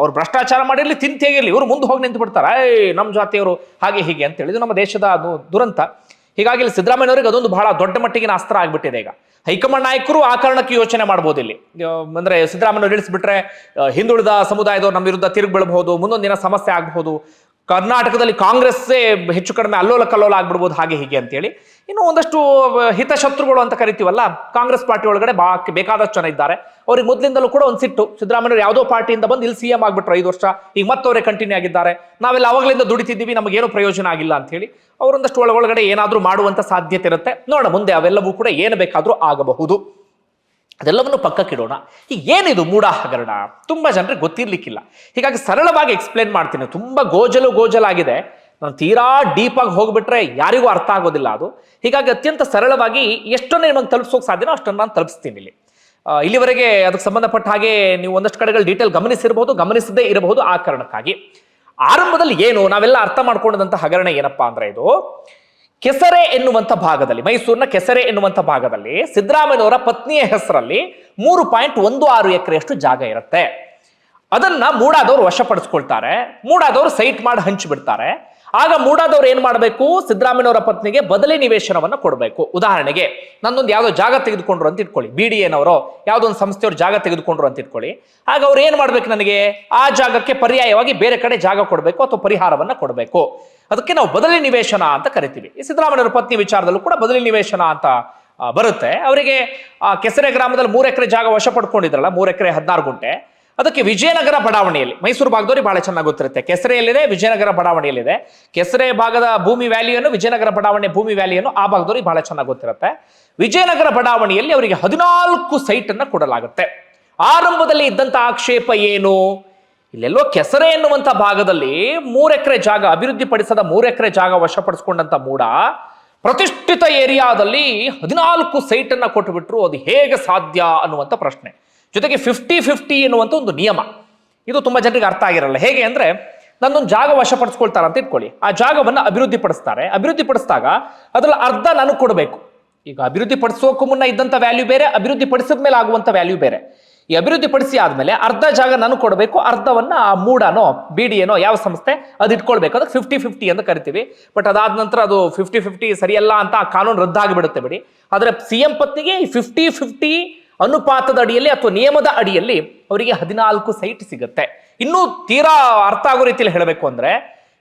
ಅವ್ರು ಭ್ರಷ್ಟಾಚಾರ ಮಾಡಿರಲಿ ತಿಂತಿಯಾಗಿರಲಿ ಇವ್ರು ಮುಂದೆ ಹೋಗಿ ನಿಂತು ಬಿಡ್ತಾರೆ ಏಯ್ ನಮ್ಮ ಜಾತಿಯವರು ಹಾಗೆ ಹೀಗೆ ಅಂತ ಹೇಳಿದ್ರು ನಮ್ಮ ದೇಶದ ದುರಂತ. ಹೀಗಾಗಿ ಇಲ್ಲಿ ಸಿದ್ದರಾಮಯ್ಯವರಿಗೆ ಅದೊಂದು ಬಹಳ ದೊಡ್ಡ ಮಟ್ಟಿಗಿನ ಅಸ್ತ್ರ ಆಗಿಬಿಟ್ಟಿದೆ ಈಗ. ಹೈಕಮಾಂಡ್ ನಾಯಕರು ಆ ಕಾರಣಕ್ಕೆ ಯೋಚನೆ ಮಾಡ್ಬೋದು ಇಲ್ಲಿ. ಅಂದರೆ ಅಂದ್ರೆ ಸಿದ್ದರಾಮಯ್ಯ ಇಳಿಸ್ಬಿಟ್ರೆ ಹಿಂದುಳಿದ ಸಮುದಾಯದವ್ರು ನಮ್ಮ ವಿರುದ್ಧ ತಿರುಗಿ ಬೀಳಬಹುದು, ಮುಂದೊಂದು ದಿನ ಸಮಸ್ಯೆ ಆಗಬಹುದು. ಕರ್ನಾಟಕದಲ್ಲಿ ಕಾಂಗ್ರೆಸ್ಸೇ ಹೆಚ್ಚು ಕಡಿಮೆ ಅಲ್ಲೋಲ ಕಲ್ಲೋಲ ಆಗ್ಬಿಡ್ಬೋದು ಹಾಗೆ ಹೀಗೆ ಅಂತೇಳಿ. ಇನ್ನು ಒಂದಷ್ಟು ಹಿತಶತ್ರುಗಳು ಅಂತ ಕರಿತೀವಲ್ಲ, ಕಾಂಗ್ರೆಸ್ ಪಾರ್ಟಿ ಒಳಗಡೆ ಬಾ, ಬೇಕಾದಷ್ಟು ಜನ ಇದ್ದಾರೆ. ಅವ್ರಿಗೆ ಮೊದಲಿಂದಲೂ ಕೂಡ ಒಂದು ಸಿಟ್ಟು. ಸಿದ್ದರಾಮಯ್ಯವ್ರು ಯಾವುದೋ ಪಾರ್ಟಿಯಿಂದ ಬಂದು ಇಲ್ಲಿ ಸಿ ಎಂ ಆಗ್ಬಿಟ್ರು ಐದು ವರ್ಷ, ಈಗ ಮತ್ತವರೇ ಕಂಟಿನ್ಯೂ ಆಗಿದ್ದಾರೆ. ನಾವೆಲ್ಲ ಅವಾಗಲಿಂದ ದುಡಿತಿದ್ದೀವಿ ನಮಗೇನು ಪ್ರಯೋಜನ ಆಗಿಲ್ಲ ಅಂತ ಅವರೊಂದಷ್ಟು ಒಳಗೊಳಗಡೆ ಏನಾದರೂ ಮಾಡುವಂಥ ಸಾಧ್ಯತೆ ಇರುತ್ತೆ. ನೋಡೋಣ, ಮುಂದೆ ಅವೆಲ್ಲವೂ ಕೂಡ ಏನು ಬೇಕಾದರೂ ಆಗಬಹುದು. ಅದೆಲ್ಲವನ್ನು ಪಕ್ಕಕ್ಕಿಡೋಣ. ಈಗ ಏನಿದು ಮೂಢ ಹಗರಣ ತುಂಬ ಜನರಿಗೆ ಗೊತ್ತಿರಲಿಕ್ಕಿಲ್ಲ. ಹೀಗಾಗಿ ಸರಳವಾಗಿ ಎಕ್ಸ್ಪ್ಲೇನ್ ಮಾಡ್ತೀನಿ. ತುಂಬ ಗೋಜಲು ಗೋಜಲಾಗಿದೆ. ನಾನು ತೀರಾ ಡೀಪಾಗಿ ಹೋಗ್ಬಿಟ್ರೆ ಯಾರಿಗೂ ಅರ್ಥ ಆಗೋದಿಲ್ಲ ಅದು. ಹೀಗಾಗಿ ಅತ್ಯಂತ ಸರಳವಾಗಿ ಎಷ್ಟನ್ನು ನಿಮಗೆ ತಲುಪಿಸೋಕೆ ಸಾಧ್ಯನೋ ಅಷ್ಟನ್ನು ನಾನು ತಲುಪಿಸ್ತೀನಿ ಇಲ್ಲಿ. ಇಲ್ಲಿವರೆಗೆ ಅದಕ್ಕೆ ಸಂಬಂಧಪಟ್ಟ ಹಾಗೆ ನೀವು ಒಂದಷ್ಟು ಕಡೆಗಳು ಡೀಟೇಲ್ ಗಮನಿಸಿರಬಹುದು ಗಮನಿಸದೇ ಇರಬಹುದು ಆ ಕಾರಣಕ್ಕಾಗಿ. ಆರಂಭದಲ್ಲಿ ಏನು? ನಾವೆಲ್ಲ ಅರ್ಥ ಮಾಡ್ಕೊಂಡಂತ ಹಗರಣ ಏನಪ್ಪಾ ಅಂದ್ರೆ ಇದು ಕೆಸರೆ ಎನ್ನುವಂಥ ಭಾಗದಲ್ಲಿ, ಮೈಸೂರಿನ ಕೆಸರೆ ಎನ್ನುವಂಥ ಭಾಗದಲ್ಲಿ ಸಿದ್ದರಾಮಯ್ಯನವರ ಪತ್ನಿಯ ಹೆಸರಲ್ಲಿ ಮೂರು ಪಾಯಿಂಟ್ ಒಂದು ಆರು ಎಕರೆಯಷ್ಟು ಜಾಗ ಇರುತ್ತೆ. ಅದನ್ನ ಮೂಡಾದವರು ವಶಪಡಿಸ್ಕೊಳ್ತಾರೆ, ಮೂಡಾದವರು ಸೈಟ್ ಮಾಡಿ ಹಂಚಿಬಿಡ್ತಾರೆ ಆಗ ಮೂಡಾದವ್ರು ಏನ್ ಮಾಡಬೇಕು? ಸಿದ್ದರಾಮಯ್ಯನವರ ಪತ್ನಿಗೆ ಬದಲಿ ನಿವೇಶನವನ್ನು ಕೊಡಬೇಕು. ಉದಾಹರಣೆಗೆ, ನನ್ನೊಂದು ಯಾವ್ದೋ ಜಾಗ ತೆಗೆದುಕೊಂಡ್ರು ಅಂತ ಇಟ್ಕೊಳ್ಳಿ. ಬಿ ಡಿ ಎನವರು ಯಾವುದೋ ಒಂದು ಸಂಸ್ಥೆಯವ್ರು ಜಾಗ ತೆಗೆದುಕೊಂಡ್ರು ಅಂತ ಇಟ್ಕೊಳ್ಳಿ. ಆಗ ಅವ್ರು ಏನ್ ಮಾಡ್ಬೇಕು ನನಗೆ? ಆ ಜಾಗಕ್ಕೆ ಪರ್ಯಾಯವಾಗಿ ಬೇರೆ ಕಡೆ ಜಾಗ ಕೊಡಬೇಕು ಅಥವಾ ಪರಿಹಾರವನ್ನ ಕೊಡಬೇಕು. ಅದಕ್ಕೆ ನಾವು ಬದಲಿ ನಿವೇಶನ ಅಂತ ಕರಿತೀವಿ. ಈ ಸಿದ್ದರಾಮಯ್ಯವರ ಪತ್ನಿ ವಿಚಾರದಲ್ಲೂ ಕೂಡ ಬದಲಿ ನಿವೇಶನ ಅಂತ ಬರುತ್ತೆ. ಅವರಿಗೆ ಕೆಸರೆ ಗ್ರಾಮದಲ್ಲಿ ಮೂರು ಎಕರೆ ಜಾಗ ವಶ ಪಡ್ಕೊಂಡಿದ್ರಲ್ಲ, ಮೂರು ಎಕರೆ ಹದಿನಾರು ಗುಂಟೆ. ಅದಕ್ಕೆ ವಿಜಯನಗರ ಬಡಾವಣೆಯಲ್ಲಿ, ಮೈಸೂರು ಭಾಗದವ್ರಿಗೆ ಬಹಳ ಚೆನ್ನಾಗಿ ಗೊತ್ತಿರುತ್ತೆ. ಕೆಸರೆಯಲ್ಲಿದೆ, ವಿಜಯನಗರ ಬಡಾವಣೆಯಲ್ಲಿದೆ. ಕೆಸರೆ ಭಾಗದ ಭೂಮಿ ವ್ಯಾಲಿಯನ್ನು, ವಿಜಯನಗರ ಬಡಾವಣೆ ಭೂಮಿ ವ್ಯಾಲಿಯನ್ನು ಆ ಭಾಗದವ್ರಿಗೆ ಬಹಳ ಚೆನ್ನಾಗಿ ಗೊತ್ತಿರುತ್ತೆ. ವಿಜಯನಗರ ಬಡಾವಣೆಯಲ್ಲಿ ಅವರಿಗೆ ಹದಿನಾಲ್ಕು ಸೈಟ್ ಅನ್ನು ಕೊಡಲಾಗುತ್ತೆ. ಆರಂಭದಲ್ಲಿ ಇದ್ದಂತ ಆಕ್ಷೇಪ ಏನು? ಇಲ್ಲೆಲ್ಲೋ ಕೆಸರೆ ಎನ್ನುವಂತ ಭಾಗದಲ್ಲಿ ಮೂರು ಎಕರೆ ಜಾಗ ಅಭಿವೃದ್ಧಿಪಡಿಸದ ಮೂರು ಎಕರೆ ಜಾಗ ವಶಪಡಿಸಿಕೊಂಡಂತ ಮೂಡ, ಪ್ರತಿಷ್ಠಿತ ಏರಿಯಾದಲ್ಲಿ ಹದಿನಾಲ್ಕು ಸೈಟ್ ಅನ್ನ ಕೊಟ್ಟುಬಿಟ್ರು ಅದು ಹೇಗೆ ಸಾಧ್ಯ ಅನ್ನುವಂಥ ಪ್ರಶ್ನೆ. ಜೊತೆಗೆ ಫಿಫ್ಟಿ ಫಿಫ್ಟಿ ಎನ್ನುವಂಥ ಒಂದು ನಿಯಮ. ಇದು ತುಂಬ ಜನರಿಗೆ ಅರ್ಥ ಆಗಿರಲ್ಲ. ಹೇಗೆ ಅಂದರೆ ನನ್ನೊಂದು ಜಾಗ ವಶಪಡಿಸ್ಕೊಳ್ತಾರೆ ಅಂತ ಇಟ್ಕೊಳ್ಳಿ. ಆ ಜಾಗವನ್ನು ಅಭಿವೃದ್ಧಿ ಪಡಿಸ್ತಾರೆ ಅಭಿವೃದ್ಧಿ ಪಡಿಸಿದಾಗ ಅದ್ರಲ್ಲಿ ಅರ್ಧ ನನಗೆ ಕೊಡಬೇಕು. ಈಗ ಅಭಿವೃದ್ಧಿ ಪಡಿಸೋಕ್ಕೂ ಮುನ್ನ ಇದ್ದಂಥ ವ್ಯಾಲ್ಯೂ ಬೇರೆ ಅಭಿವೃದ್ಧಿ ಪಡಿಸಿದ ಮೇಲೆ ಆಗುವಂಥ ವ್ಯಾಲ್ಯೂ ಬೇರೆ. ಈ ಅಭಿವೃದ್ಧಿ ಪಡಿಸಿ ಆದಮೇಲೆ ಅರ್ಧ ಜಾಗ ನಾನು ಕೊಡಬೇಕು, ಅರ್ಧವನ್ನು ಆ ಮೂಡನೋ ಬಿ ಡಿ ಏನೋ ಯಾವ ಸಂಸ್ಥೆ ಅದು ಇಟ್ಕೊಳ್ಬೇಕು. ಅದಕ್ಕೆ ಫಿಫ್ಟಿ ಫಿಫ್ಟಿ ಅಂತ ಕರಿತೀವಿ. ಬಟ್ ಅದಾದ ನಂತರ ಅದು ಫಿಫ್ಟಿ ಫಿಫ್ಟಿ ಸರಿಯಲ್ಲ ಅಂತ ಆ ಕಾನೂನು ರದ್ದಾಗಿಬಿಡುತ್ತೆ ಬಿಡಿ. ಆದರೆ ಸಿ ಎಂ ಪತ್ನಿಗೆ ಫಿಫ್ಟಿ ಫಿಫ್ಟಿ ಅನುಪಾತದ ಅಡಿಯಲ್ಲಿ ಅಥವಾ ನಿಯಮದ ಅಡಿಯಲ್ಲಿ ಅವರಿಗೆ ಹದಿನಾಲ್ಕು ಸೈಟ್ ಸಿಗುತ್ತೆ. ಇನ್ನೂ ತೀರಾ ಅರ್ಥ ಆಗೋ ರೀತಿಯಲ್ಲಿ ಹೇಳಬೇಕು ಅಂದ್ರೆ,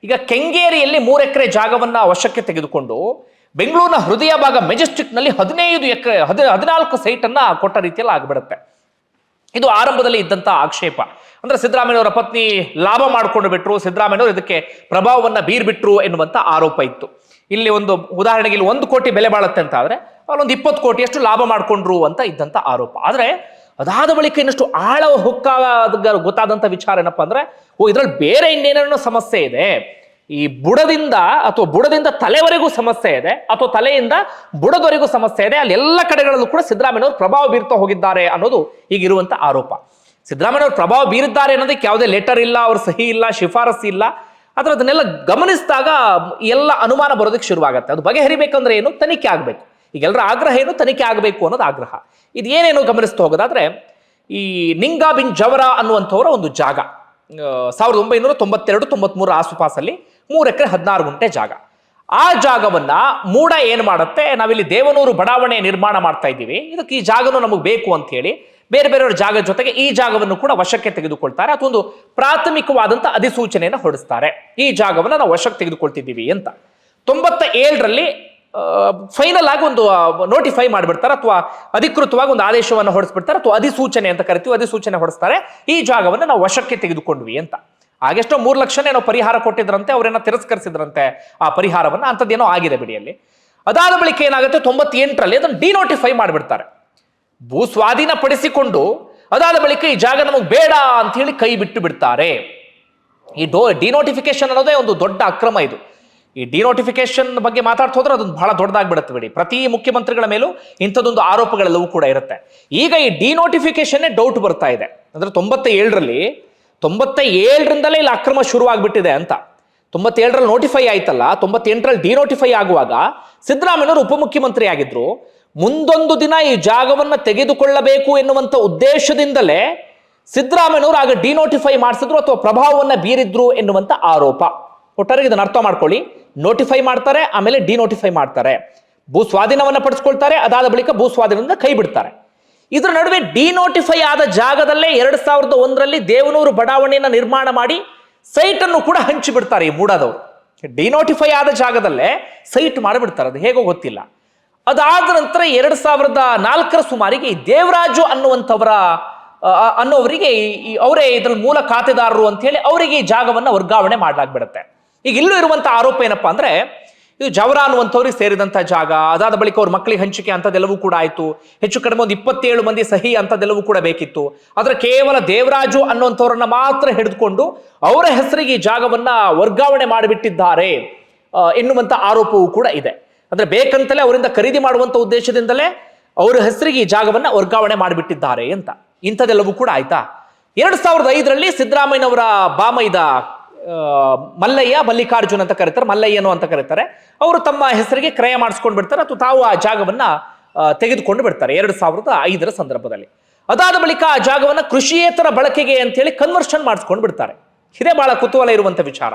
ಈಗ ಕೆಂಗೇರಿಯಲ್ಲಿ ಮೂರು ಎಕರೆ ಜಾಗವನ್ನ ವಶಕ್ಕೆ ತೆಗೆದುಕೊಂಡು ಬೆಂಗಳೂರಿನ ಹೃದಯ ಭಾಗ ಮೆಜೆಸ್ಟಿಕ್ನಲ್ಲಿ ಹದಿನೈದು ಎಕರೆ, ಹದಿ, ಹದಿನಾಲ್ಕು ಸೈಟ್ ಅನ್ನ ಕೊಟ್ಟ ರೀತಿಯಲ್ಲಿ ಆಗ್ಬಿಡುತ್ತೆ. ಇದು ಆರಂಭದಲ್ಲಿ ಇದ್ದಂತ ಆಕ್ಷೇಪ. ಅಂದ್ರೆ ಸಿದ್ದರಾಮಯ್ಯನವರ ಪತ್ನಿ ಲಾಭ ಮಾಡಿಕೊಂಡು ಬಿಟ್ರು ಸಿದ್ದರಾಮಯ್ಯನವರು ಇದಕ್ಕೆ ಪ್ರಭಾವವನ್ನ ಬೀರ್ಬಿಟ್ರು ಎನ್ನುವಂತ ಆರೋಪ ಇತ್ತು. ಇಲ್ಲಿ ಒಂದು ಉದಾಹರಣೆಗೆ ಇಲ್ಲಿ ಒಂದು ಕೋಟಿ ಬೆಲೆ ಬಾಳುತ್ತೆ ಅಂತ ಆದ್ರೆ ಅಲ್ಲೊಂದು ಇಪ್ಪತ್ತು ಕೋಟಿಯಷ್ಟು ಲಾಭ ಮಾಡಿಕೊಂಡ್ರು ಅಂತ ಇದ್ದಂಥ ಆರೋಪ. ಆದರೆ ಅದಾದ ಬಳಿಕ ಇನ್ನಷ್ಟು ಆಳ ಹೊಕ್ಕಾಗ ಗೊತ್ತಾದಂಥ ವಿಚಾರ ಏನಪ್ಪ ಅಂದ್ರೆ, ಓ, ಇದರಲ್ಲಿ ಬೇರೆ ಇನ್ನೇನೇನೋ ಸಮಸ್ಯೆ ಇದೆ. ಈ ಬುಡದಿಂದ ಅಥವಾ ಬುಡದಿಂದ ತಲೆವರೆಗೂ ಸಮಸ್ಯೆ ಇದೆ, ಅಥವಾ ತಲೆಯಿಂದ ಬುಡದವರೆಗೂ ಸಮಸ್ಯೆ ಇದೆ, ಅಲ್ಲಿ ಎಲ್ಲ ಕಡೆಗಳಲ್ಲೂ ಕೂಡ ಸಿದ್ದರಾಮಯ್ಯವರು ಪ್ರಭಾವ ಬೀರ್ತಾ ಹೋಗಿದ್ದಾರೆ ಅನ್ನೋದು ಈಗಿರುವಂತ ಆರೋಪ. ಸಿದ್ದರಾಮಯ್ಯವರು ಪ್ರಭಾವ ಬೀರಿದ್ದಾರೆ ಅನ್ನೋದಕ್ಕೆ ಯಾವುದೇ ಲೆಟರ್ ಇಲ್ಲ, ಅವ್ರ ಸಹಿ ಇಲ್ಲ, ಶಿಫಾರಸು ಇಲ್ಲ. ಆದರೆ ಅದನ್ನೆಲ್ಲ ಗಮನಿಸಿದಾಗ ಎಲ್ಲ ಅನುಮಾನ ಬರೋದಕ್ಕೆ ಶುರುವಾಗುತ್ತೆ. ಅದು ಬಗೆಹರಿಬೇಕಂದ್ರೆ ಏನು? ತನಿಖೆ ಆಗಬೇಕು. ಈಗ ಎಲ್ಲರ ಆಗ್ರಹ ಏನು? ತನಿಖೆ ಆಗಬೇಕು ಅನ್ನೋದು ಆಗ್ರಹ. ಇದು ಏನೇನು ಗಮನಿಸ್ತಾ ಹೋಗೋದಾದ್ರೆ, ಈ ನಿಂಗಾ ಬಿನ್ ಜವರ ಅನ್ನುವಂಥವರ ಒಂದು ಜಾಗ. ಸಾವಿರದ ಒಂಬೈನೂರ ತೊಂಬತ್ತೆರಡು ತೊಂಬತ್ಮೂರು ಆಸುಪಾಸಲ್ಲಿ ಮೂರು ಎಕರೆ ಹದಿನಾರು ಗುಂಟೆ ಜಾಗ. ಆ ಜಾಗವನ್ನ ಮೂಡ ಏನು ಮಾಡುತ್ತೆ? ನಾವಿಲ್ಲಿ ದೇವನೂರು ಬಡಾವಣೆ ನಿರ್ಮಾಣ ಮಾಡ್ತಾ ಇದ್ದೀವಿ. ಇದಕ್ಕೆ ಈ ಜಾಗನೂ ನಮಗೆ ಬೇಕು ಅಂತ ಹೇಳಿ ಬೇರೆ ಬೇರೆಯವ್ರ ಜಾಗ ಜೊತೆಗೆ ಈ ಜಾಗವನ್ನು ಕೂಡ ವಶಕ್ಕೆ ತೆಗೆದುಕೊಳ್ತಾರೆ. ಅಥವಾ ಒಂದು ಪ್ರಾಥಮಿಕವಾದಂತ ಅಧಿಸೂಚನೆಯನ್ನು ಹೊರಡಿಸ್ತಾರೆ. ಈ ಜಾಗವನ್ನು ನಾವು ವಶಕ್ಕೆ ತೆಗೆದುಕೊಳ್ತಿದ್ದೀವಿ ಅಂತ. ತೊಂಬತ್ತ ಏಳರಲ್ಲಿ ಫೈನಲ್ ಆಗಿ ಒಂದು ನೋಟಿಫೈ ಮಾಡಿಬಿಡ್ತಾರೆ ಅಥವಾ ಅಧಿಕೃತವಾಗಿ ಒಂದು ಆದೇಶವನ್ನು ಹೊರಡಿಸ್ಬಿಡ್ತಾರೆ ಅಥವಾ ಅಧಿಸೂಚನೆ ಅಂತ ಕರಿತೀವಿ, ಅಧಿಸೂಚನೆ ಹೊರಡಿಸ್ತಾರೆ. ಈ ಜಾಗವನ್ನು ನಾವು ವಶಕ್ಕೆ ತೆಗೆದುಕೊಂಡ್ವಿ ಅಂತ. ಹಾಗೆಷ್ಟೋ ಮೂರು ಲಕ್ಷನೇ ಏನೋ ಪರಿಹಾರ ಕೊಟ್ಟಿದ್ರಂತೆ, ಅವರೇನೋ ತಿರಸ್ಕರಿಸಿದ್ರಂತೆ ಆ ಪರಿಹಾರವನ್ನು, ಅಂಥದ್ದೇನೋ ಆಗಿದೆ ಬಿಡಿಯಲ್ಲಿ ಅದಾದ ಬಳಿಕ ಏನಾಗುತ್ತೆ, ತೊಂಬತ್ತೆಂಟರಲ್ಲಿ ಅದನ್ನು ಡಿನೋಟಿಫೈ ಮಾಡಿಬಿಡ್ತಾರೆ. ಭೂ ಸ್ವಾಧೀನ ಪಡಿಸಿಕೊಂಡು ಅದಾದ ಬಳಿಕ ಈ ಜಾಗ ನಮಗೆ ಬೇಡ ಅಂತ ಹೇಳಿ ಕೈ ಬಿಟ್ಟು ಬಿಡ್ತಾರೆ. ಈ ಡೋ ಡಿನೋಟಿಫಿಕೇಶನ್ ಅನ್ನೋದೇ ಒಂದು ದೊಡ್ಡ ಅಕ್ರಮ ಇದು. ಈ ಡಿನೋಟಿಫಿಕೇಶನ್ ಬಗ್ಗೆ ಮಾತಾಡ್ತಾ ಹೋದ್ರೆ ಅದೊಂದು ಬಹಳ ದೊಡ್ಡದಾಗ್ಬಿಡುತ್ತೆ ಬಿಡಿ. ಪ್ರತಿ ಮುಖ್ಯಮಂತ್ರಿಗಳ ಮೇಲೂ ಇಂಥದ್ದೊಂದು ಆರೋಪಗಳೆಲ್ಲವೂ ಕೂಡ ಇರುತ್ತೆ. ಈಗ ಈ ಡಿನೋಟಿಫಿಕೇಶನ್ ಡೌಟ್ ಬರ್ತಾ ಇದೆ. ಅಂದ್ರೆ ತೊಂಬತ್ತ ಏಳರಲ್ಲಿ ತೊಂಬತ್ತ ಏಳರಿಂದಲೇ ಇಲ್ಲಿ ಅಕ್ರಮ ಶುರುವಾಗ್ಬಿಟ್ಟಿದೆ ಅಂತ. ತೊಂಬತ್ತೇಳರಲ್ಲಿ ನೋಟಿಫೈ ಆಯ್ತಲ್ಲ, ತೊಂಬತ್ತೆಂಟರಲ್ಲಿ ಡಿನೋಟಿಫೈ ಆಗುವಾಗ ಸಿದ್ದರಾಮಯ್ಯವರು ಉಪಮುಖ್ಯಮಂತ್ರಿ ಆಗಿದ್ರು ಮುಂದೊಂದು ದಿನ ಈ ಜಾಗವನ್ನು ತೆಗೆದುಕೊಳ್ಳಬೇಕು ಎನ್ನುವಂಥ ಉದ್ದೇಶದಿಂದಲೇ ಸಿದ್ದರಾಮಯ್ಯವರು ಆಗ ಡಿನೋಟಿಫೈ ಮಾಡಿಸಿದ್ರು ಅಥವಾ ಪ್ರಭಾವವನ್ನು ಬೀರಿದ್ರು ಎನ್ನುವಂಥ ಆರೋಪ. ಒಟ್ಟಾರೆ ಇದನ್ನು ಅರ್ಥ ಮಾಡ್ಕೊಳ್ಳಿ. ನೋಟಿಫೈ ಮಾಡ್ತಾರೆ, ಆಮೇಲೆ ಡಿನೋಟಿಫೈ ಮಾಡ್ತಾರೆ. ಭೂ ಸ್ವಾಧೀನವನ್ನು ಪಡಿಸ್ಕೊಳ್ತಾರೆ, ಅದಾದ ಬಳಿಕ ಭೂ ಸ್ವಾಧೀನದಿಂದ ಕೈ ಬಿಡ್ತಾರೆ. ಇದರ ನಡುವೆ ಡಿನೋಟಿಫೈ ಆದ ಜಾಗದಲ್ಲೇ ಎರಡ್ ಸಾವಿರದ ಒಂದರಲ್ಲಿ ದೇವನೂರು ಬಡಾವಣೆಯನ್ನು ನಿರ್ಮಾಣ ಮಾಡಿ ಸೈಟ್ ಅನ್ನು ಕೂಡ ಹಂಚಿ ಬಿಡ್ತಾರೆ ಈ ಮೂಡಾದವರು. ಡಿನೋಟಿಫೈ ಆದ ಜಾಗದಲ್ಲೇ ಸೈಟ್ ಮಾಡಿಬಿಡ್ತಾರೆ, ಅದು ಹೇಗೋ ಗೊತ್ತಿಲ್ಲ. ಅದಾದ ನಂತರ ಎರಡ್ ಸಾವಿರದ ನಾಲ್ಕರ ಸುಮಾರಿಗೆ ಈ ದೇವರಾಜು ಅನ್ನುವಂಥವರ ಅನ್ನೋವರಿಗೆ ಅವರೇ ಇದ್ರ ಮೂಲ ಖಾತೆದಾರರು ಅಂತ ಹೇಳಿ ಅವರಿಗೆ ಈ ಜಾಗವನ್ನು ವರ್ಗಾವಣೆ ಮಾಡಲಾಗ್ಬಿಡುತ್ತೆ. ಈಗ ಇಲ್ಲೂ ಇರುವಂಥ ಆರೋಪ ಏನಪ್ಪ ಅಂದ್ರೆ, ಇದು ಜವರ ಅನ್ನುವಂಥವ್ರಿಗೆ ಸೇರಿದಂಥ ಜಾಗ, ಅದಾದ ಬಳಿಕ ಅವ್ರ ಮಕ್ಕಳಿಗೆ ಹಂಚಿಕೆ ಅಂಥದ್ದೆಲ್ಲವೂ ಕೂಡ ಆಯಿತು. ಹೆಚ್ಚು ಕಡಿಮೆ ಒಂದು ಇಪ್ಪತ್ತೇಳು ಮಂದಿ ಸಹಿ ಅಂಥದ್ದೆಲ್ಲವೂ ಕೂಡ ಬೇಕಿತ್ತು. ಆದರೆ ಕೇವಲ ದೇವರಾಜು ಅನ್ನುವಂಥವ್ರನ್ನ ಮಾತ್ರ ಹಿಡಿದುಕೊಂಡು ಅವರ ಹೆಸರಿಗೆ ಈ ಜಾಗವನ್ನು ವರ್ಗಾವಣೆ ಮಾಡಿಬಿಟ್ಟಿದ್ದಾರೆ. ಎನ್ನುವಂಥ ಆರೋಪವೂ ಕೂಡ ಇದೆ. ಅಂದರೆ ಬೇಕಂತಲೇ ಅವರಿಂದ ಖರೀದಿ ಮಾಡುವಂಥ ಉದ್ದೇಶದಿಂದಲೇ ಅವರ ಹೆಸರಿಗೆ ಈ ಜಾಗವನ್ನು ವರ್ಗಾವಣೆ ಮಾಡಿಬಿಟ್ಟಿದ್ದಾರೆ ಅಂತ. ಇಂಥದ್ದೆಲ್ಲವೂ ಕೂಡ ಆಯ್ತಾ? ಎರಡು ಸಾವಿರದ ಐದರಲ್ಲಿ ಸಿದ್ದರಾಮಯ್ಯನವರ ಬಾಮೈದ ಮಲ್ಲಯ್ಯ ಮಲ್ಲಿಕಾರ್ಜುನ್ ಅಂತ ಕರೀತಾರೆ, ಮಲ್ಲಯ್ಯನು ಅಂತ ಕರೀತಾರೆ. ಅವರು ತಮ್ಮ ಹೆಸರಿಗೆ ಕ್ರಯ ಮಾಡಿಸ್ಕೊಂಡು ಬಿಡ್ತಾರೆ ಅಥವಾ ತಾವು ಆ ಜಾಗವನ್ನ ತೆಗೆದುಕೊಂಡು ಬಿಡ್ತಾರೆ ಎರಡು ಸಾವಿರದ ಐದರ ಸಂದರ್ಭದಲ್ಲಿ. ಅದಾದ ಬಳಿಕ ಆ ಜಾಗವನ್ನು ಕೃಷಿಯೇತರ ಬಳಕೆಗೆ ಅಂತೇಳಿ ಕನ್ವರ್ಷನ್ ಮಾಡಿಸ್ಕೊಂಡು ಬಿಡ್ತಾರೆ. ಇದೇ ಬಹಳ ಕುತೂಹಲ ಇರುವಂಥ ವಿಚಾರ.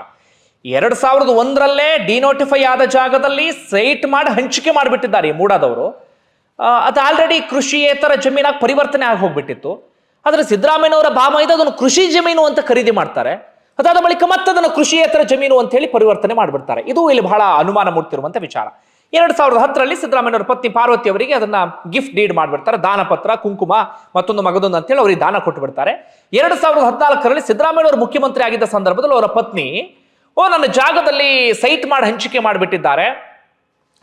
ಎರಡು ಸಾವಿರದ ಒಂದರಲ್ಲೇ ಡಿನೋಟಿಫೈ ಆದ ಜಾಗದಲ್ಲಿ ಸೈಟ್ ಮಾಡಿ ಹಂಚಿಕೆ ಮಾಡಿಬಿಟ್ಟಿದ್ದಾರೆ ಈ ಮೂಡಾದವರು. ಅದು ಆಲ್ರೆಡಿ ಕೃಷಿಯೇತರ ಜಮೀನಾಗಿ ಪರಿವರ್ತನೆ ಆಗಿ ಹೋಗ್ಬಿಟ್ಟಿತ್ತು. ಆದರೆ ಸಿದ್ದರಾಮಯ್ಯನವರ ಇದೆ, ಅದನ್ನು ಕೃಷಿ ಜಮೀನು ಅಂತ ಖರೀದಿ ಮಾಡ್ತಾರೆ. ಅದಾದ ಬಳಿಕ ಮತ್ತೆ ಅದನ್ನು ಕೃಷಿಯೇತರ ಜಮೀನು ಅಂತ ಹೇಳಿ ಪರಿವರ್ತನೆ ಮಾಡಿಬಿಡ್ತಾರೆ. ಇದು ಇಲ್ಲಿ ಬಹಳ ಅನುಮಾನ ಮೂಡ್ತಿರುವಂತ ವಿಚಾರ. ಎರಡು ಸಾವಿರದ ಹತ್ತರಲ್ಲಿ ಸಿದ್ದರಾಮಯ್ಯವರ ಪತ್ನಿ ಪಾರ್ವತಿ ಅವರಿಗೆ ಅದನ್ನ ಗಿಫ್ಟ್ ಡೀಡ್ ಮಾಡಿಬಿಡ್ತಾರೆ. ದಾನ ಪತ್ರ ಕುಂಕುಮ, ಮತ್ತೊಂದು ಮಗದೊಂದು ಅಂತೇಳಿ ಅವರಿಗೆ ದಾನ ಕೊಟ್ಟು ಬಿಡ್ತಾರೆ ಎರಡ್ ಸಾವಿರದ ಹದಿನಾಲ್ಕರಲ್ಲಿ ಸಿದ್ದರಾಮಯ್ಯವರು ಮುಖ್ಯಮಂತ್ರಿ ಆಗಿದ್ದ ಸಂದರ್ಭದಲ್ಲಿ ಅವರ ಪತ್ನಿ, ಓ, ನನ್ನ ಜಾಗದಲ್ಲಿ ಸೈಟ್ ಮಾಡಿ ಹಂಚಿಕೆ ಮಾಡಿಬಿಟ್ಟಿದ್ದಾರೆ.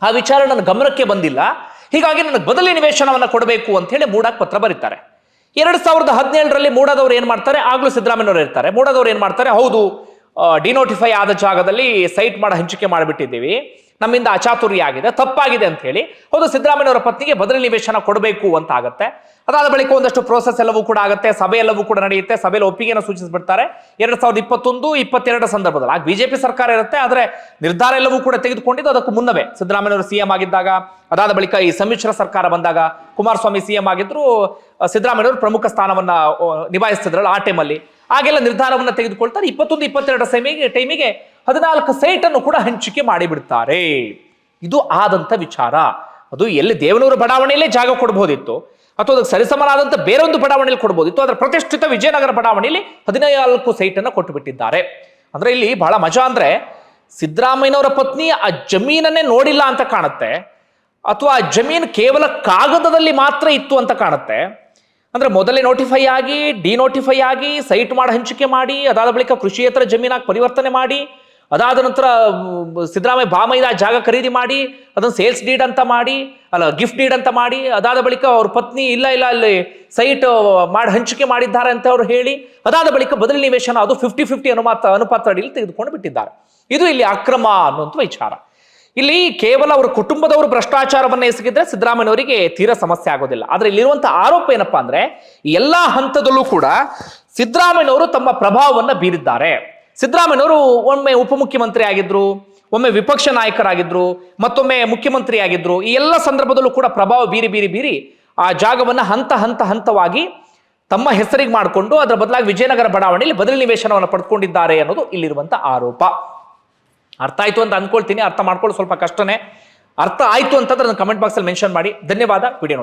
ಆ ವಿಚಾರ ನನ್ನ ಗಮನಕ್ಕೆ ಬಂದಿಲ್ಲ. ಹೀಗಾಗಿ ನನಗೆ ಬದಲಿ ನಿವೇಶನವನ್ನು ಕೊಡಬೇಕು ಅಂತ ಹೇಳಿ ಮೂಡಾಕ್ ಪತ್ರ ಬರೀತಾರೆ. ಎರಡ್ ಸಾವಿರದ ಹದಿನೇಳರಲ್ಲಿ ಮೂಡದವ್ರು ಏನು ಮಾಡ್ತಾರೆ? ಆಗಲೂ ಸಿದ್ದರಾಮಯ್ಯವರು ಇರ್ತಾರೆ. ಮೂಡದವರು ಏನು ಮಾಡ್ತಾರೆ? ಹೌದು ಡಿನೋಟಿಫೈ ಆದ ಜಾಗದಲ್ಲಿ ಸೈಟ್ ಮಾಡಿ ಹಂಚಿಕೆ ಮಾಡಿಬಿಟ್ಟಿದ್ದೀವಿ. ನಮ್ಮಿಂದ ಅಚಾತುರ್ಯ ಆಗಿದೆ ತಪ್ಪಾಗಿದೆ ಅಂತ ಹೇಳಿ. ಹೌದು ಸಿದ್ದರಾಮಯ್ಯವರ ಪತ್ನಿಗೆ ಬದಲಿ ನಿವೇಶನ ಕೊಡಬೇಕು ಅಂತ ಆಗುತ್ತೆ ಅದಾದ ಬಳಿಕ ಒಂದಷ್ಟು ಪ್ರೋಸೆಸ್ ಎಲ್ಲವೂ ಕೂಡ ಆಗುತ್ತೆ, ಸಭೆ ಎಲ್ಲವೂ ಕೂಡ ನಡೆಯುತ್ತೆ, ಸಭೆಯಲ್ಲಿ ಒಪ್ಪಿಗೆಯನ್ನು ಸೂಚಿಸಿಬಿಡ್ತಾರೆ. ಎರಡ್ ಸಾವಿರದ ಇಪ್ಪತ್ತೊಂದು ಇಪ್ಪತ್ತೆರಡರ ಸಂದರ್ಭದಲ್ಲಿ. ಆಗ ಬಿಜೆಪಿ ಸರ್ಕಾರ ಇರುತ್ತೆ, ಆದರೆ ನಿರ್ಧಾರ ಎಲ್ಲವೂ ಕೂಡ ತೆಗೆದುಕೊಂಡಿದ್ದು ಅದಕ್ಕೂ ಮುನ್ನವೇ. ಸಿದ್ದರಾಮಯ್ಯವರು ಸಿಎಂ ಆಗಿದ್ದಾಗ, ಅದಾದ ಬಳಿಕ ಈ ಸಮ್ಮಿಶ್ರ ಸರ್ಕಾರ ಬಂದಾಗ ಕುಮಾರಸ್ವಾಮಿ ಸಿಎಂ ಆಗಿದ್ರು ಸಿದ್ದರಾಮಯ್ಯವರು ಪ್ರಮುಖ ಸ್ಥಾನವನ್ನ ನಿಭಾಯಿಸ್ತಿದ್ರಲ್ಲ ಆ ಟೈಮಲ್ಲಿ ಆಗೆಲ್ಲ ನಿರ್ಧಾರವನ್ನು ತೆಗೆದುಕೊಳ್ತಾರೆ. ಇಪ್ಪತ್ತೊಂದು ಇಪ್ಪತ್ತೆರಡರ ಸಮಯಕ್ಕೆ ಟೈಮಿಗೆ ಹದಿನಾಲ್ಕು ಸೈಟ್ ಅನ್ನು ಕೂಡ ಹಂಚಿಕೆ ಮಾಡಿಬಿಡ್ತಾರೆ. ಇದು ಆದಂತ ವಿಚಾರ. ಅದು ಎಲ್ಲಿ ದೇವನೂರು ಬಡಾವಣೆಯಲ್ಲೇ ಜಾಗ ಕೊಡಬಹುದಿತ್ತು ಅಥವಾ ಅದಕ್ಕೆ ಸರಿಸಮನಾದಂಥ ಬೇರೆ ಒಂದು ಬಡಾವಣೆಯಲ್ಲಿ ಕೊಡಬಹುದಿತ್ತು ಅದರ ಪ್ರತಿಷ್ಠಿತ ವಿಜಯನಗರ ಬಡಾವಣೆಯಲ್ಲಿ ಹದಿನಾಲ್ಕು ಸೈಟ್ ಅನ್ನು ಕೊಟ್ಟು ಬಿಟ್ಟಿದ್ದಾರೆ ಅಂದ್ರೆ ಇಲ್ಲಿ ಬಹಳ ಮಜಾ ಅಂದ್ರೆ, ಸಿದ್ದರಾಮಯ್ಯನವರ ಪತ್ನಿ ಆ ಜಮೀನನ್ನೇ ನೋಡಿಲ್ಲ ಅಂತ ಕಾಣುತ್ತೆ, ಅಥವಾ ಆ ಜಮೀನು ಕೇವಲ ಕಾಗದದಲ್ಲಿ ಮಾತ್ರ ಇತ್ತು ಅಂತ ಕಾಣುತ್ತೆ. ಅಂದ್ರೆ ಮೊದಲೇ ನೋಟಿಫೈ ಆಗಿ ಡಿನೋಟಿಫೈ ಆಗಿ ಸೈಟ್ ಮಾಡಿ ಹಂಚಿಕೆ ಮಾಡಿ, ಅದಾದ ಬಳಿಕ ಕೃಷಿಯೇತರ ಜಮೀನಾಗಿ ಪರಿವರ್ತನೆ ಮಾಡಿ ಅದಾದ ನಂತರ ಸಿದ್ದರಾಮಯ್ಯ ಬಾಮೈದ ಜಾಗ ಖರೀದಿ ಮಾಡಿ, ಅದನ್ನು ಸೇಲ್ಸ್ ಡೀಡ್ ಅಂತ ಮಾಡಿ, ಅಲ್ಲ ಗಿಫ್ಟ್ ಡೀಡ್ ಅಂತ ಮಾಡಿ, ಅದಾದ ಬಳಿಕ ಅವ್ರ ಪತ್ನಿ ಇಲ್ಲ ಇಲ್ಲ, ಅಲ್ಲಿ ಸೈಟ್ ಮಾಡಿ ಹಂಚಿಕೆ ಮಾಡಿದ್ದಾರೆ ಅಂತ ಅವ್ರು ಹೇಳಿ, ಅದಾದ ಬಳಿಕ ಬದಲಿ ನಿವೇಶನ ಅದು ಫಿಫ್ಟಿ ಫಿಫ್ಟಿ ಅನುಮಾತ ಅನುಪಾತ ಅಡಿಯಲ್ಲಿ ತೆಗೆದುಕೊಂಡು ಬಿಟ್ಟಿದ್ದಾರೆ. ಇದು ಇಲ್ಲಿ ಅಕ್ರಮ ಅನ್ನುವಂಥ ವಿಚಾರ. ಇಲ್ಲಿ ಕೇವಲ ಅವರ ಕುಟುಂಬದವರು ಭ್ರಷ್ಟಾಚಾರವನ್ನು ಎಸಗಿದ್ರೆ ಸಿದ್ದರಾಮಯ್ಯನವರಿಗೆ ತೀರಾ ಸಮಸ್ಯೆ ಆಗೋದಿಲ್ಲ. ಆದರೆ ಇಲ್ಲಿರುವಂಥ ಆರೋಪ ಏನಪ್ಪಾ ಅಂದ್ರೆ ಎಲ್ಲಾ ಹಂತದಲ್ಲೂ ಕೂಡ ಸಿದ್ದರಾಮಯ್ಯನವರು ತಮ್ಮ ಪ್ರಭಾವವನ್ನು ಬೀರಿದ್ದಾರೆ. ಸಿದ್ದರಾಮಯ್ಯನವರು ಒಮ್ಮೆ ಉಪಮುಖ್ಯಮಂತ್ರಿ ಆಗಿದ್ರು, ಒಮ್ಮೆ ವಿಪಕ್ಷ ನಾಯಕರಾಗಿದ್ರು, ಮತ್ತೊಮ್ಮೆ ಮುಖ್ಯಮಂತ್ರಿ ಆಗಿದ್ರು, ಈ ಎಲ್ಲ ಸಂದರ್ಭದಲ್ಲೂ ಕೂಡ ಪ್ರಭಾವ ಬೀರಿ ಬೀರಿ ಬೀರಿ ಆ ಜಾಗವನ್ನ ಹಂತ ಹಂತ ಹಂತವಾಗಿ ತಮ್ಮ ಹೆಸರಿಗೆ ಮಾಡಿಕೊಂಡು ಅದರ ಬದಲಾಗಿ ವಿಜಯನಗರ ಬಡಾವಣೆಯಲ್ಲಿ ಬದಲಿ ನಿವೇಶನವನ್ನು ಪಡ್ಕೊಂಡಿದ್ದಾರೆ ಅನ್ನೋದು ಇಲ್ಲಿರುವಂತ ಆರೋಪ. ಅರ್ಥ ಆಯ್ತು ಅಂತ ಅನ್ಕೊಳ್ತೀನಿ, ಅರ್ಥ ಮಾಡ್ಕೊಳ್ಳೋ ಸ್ವಲ್ಪ ಕಷ್ಟನೇ. ಅರ್ಥ ಆಯ್ತು ಅಂತಂದ್ರೆ ಕಮೆಂಟ್ ಬಾಕ್ಸಲ್ಲಿ ಮೆನ್ಷನ್ ಮಾಡಿ. ಧನ್ಯವಾದ ವಿಡಿಯೋ